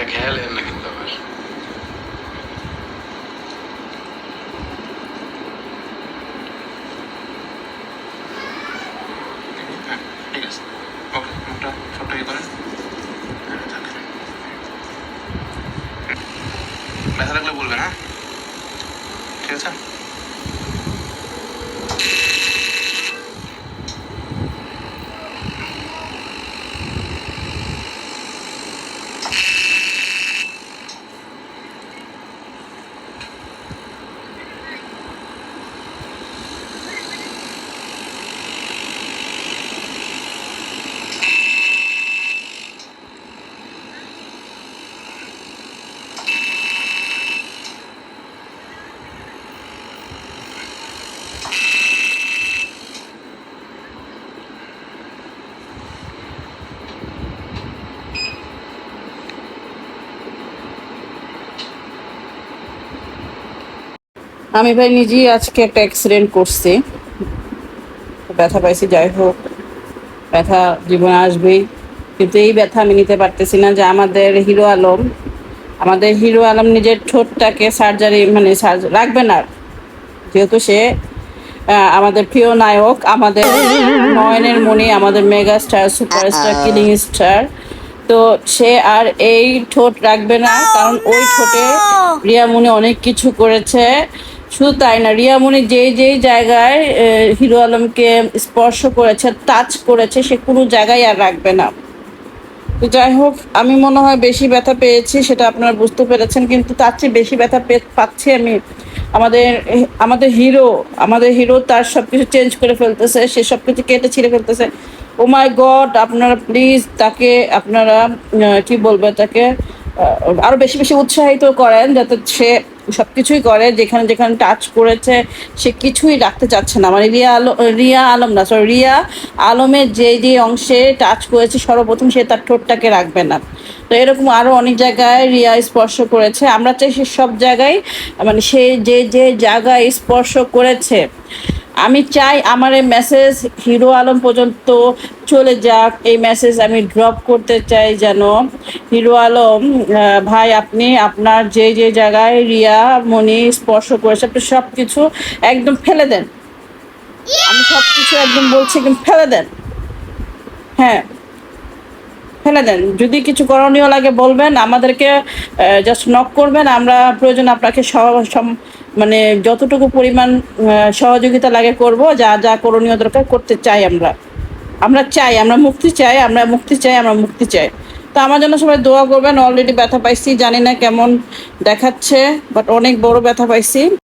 এটা খেয়ালের না কিন্তু হ্যাঁ, ঠিক আছে ওকে মুখটা ছোট্ট করেন ব্যথা লাগলে বলবেন হ্যাঁ ঠিক আছে আমি ভাই নিজেই আজকে একটা অ্যাক্সিডেন্ট করছি। ব্যথা পাইছি যাই হোক ব্যথা জীবনে আসবেই। কিন্তু এই ব্যথা আমি নিতে পারতেছি না যে আমাদের হিরো আলম আমাদের হিরো আলম নিজের ঠোঁটটাকে সার্জারি মানে রাখবে না। যেহেতু সে আমাদের প্রিয় নায়ক আমাদের নয়নের মণি আমাদের mega star superstar killing star তো সে আর এই ঠোঁট রাখবে না। কারণ ওই ঠোঁটে রিয়ামণি অনেক কিছু করেছে। শুধু তাই না? রিয়ামণি যেই যেই জায়গায় হিরো আলমকে স্পর্শ করেছে টাচ করেছে সে কোনো জায়গায় আর রাখবে না। তো যাই হোক আমি মনে হয় বেশি ব্যথা পেয়েছি সেটা আপনারা বুঝতে পেরেছেন কিন্তু তার চেয়ে বেশি ব্যথা পাচ্ছি আমি আমাদের আমাদের হিরো আমাদের হিরো তার সব কিছু চেঞ্জ করে ফেলতেছে সে সব কিছু কেটে ছিঁড়ে ফেলতেছে। ও মাই গড আপনারা প্লিজ তাকে আপনারা কি বলব তাকে আহ, আরও বেশি বেশি উৎসাহিত করেন যাতে সে সব কিছুই করে, যেখানে যেখানে টাচ করেছে, সে কিছুই রাখতে চাচ্ছে না। মানে রিয়া আলম রিয়া আলম না সরি রিয়া আলমের যে যে অংশে টাচ করেছে, সর্বপ্রথম সে তার ঠোঁটটাকে রাখবে না। তো এরকম আরও অনেক জায়গায় রিয়া স্পর্শ করেছে। আমরা চাই সে সব জায়গায় মানে সে যে যে জায়গায় স্পর্শ করেছে আমি চাই আমার এই মেসেজ হিরো আলম পর্যন্ত চলে যাক। এই মেসেজ আমি ড্রপ করতে চাই যেন হিরো আলম ভাই আপনি আপনার যে যে জায়গায় রিয়া মনি স্পর্শ করেছে আপনি সব কিছু একদম ফেলে দেন। আমি সব কিছু একদম বলছি একদম ফেলে দেন। হ্যাঁ। ফেলে দেন। যদি কিছু করণীয় লাগে বলবেন, আমাদেরকে জাস্ট নক করবেন। আমরা প্রয়োজন আপনাকে মানে যতটুকু পরিমাণ সহযোগিতা লাগে করব, যা যা করণীয় দরকার করতে চাই আমরা। আমরা চাই, আমরা মুক্তি চাই, আমরা মুক্তি চাই, আমরা মুক্তি চাই। তো আমার জন্য সবাই দোয়া করবেন অলরেডি ব্যথা পাইছি, জানি না কেমন দেখাচ্ছে বাট অনেক বড় ব্যথা পাইছি।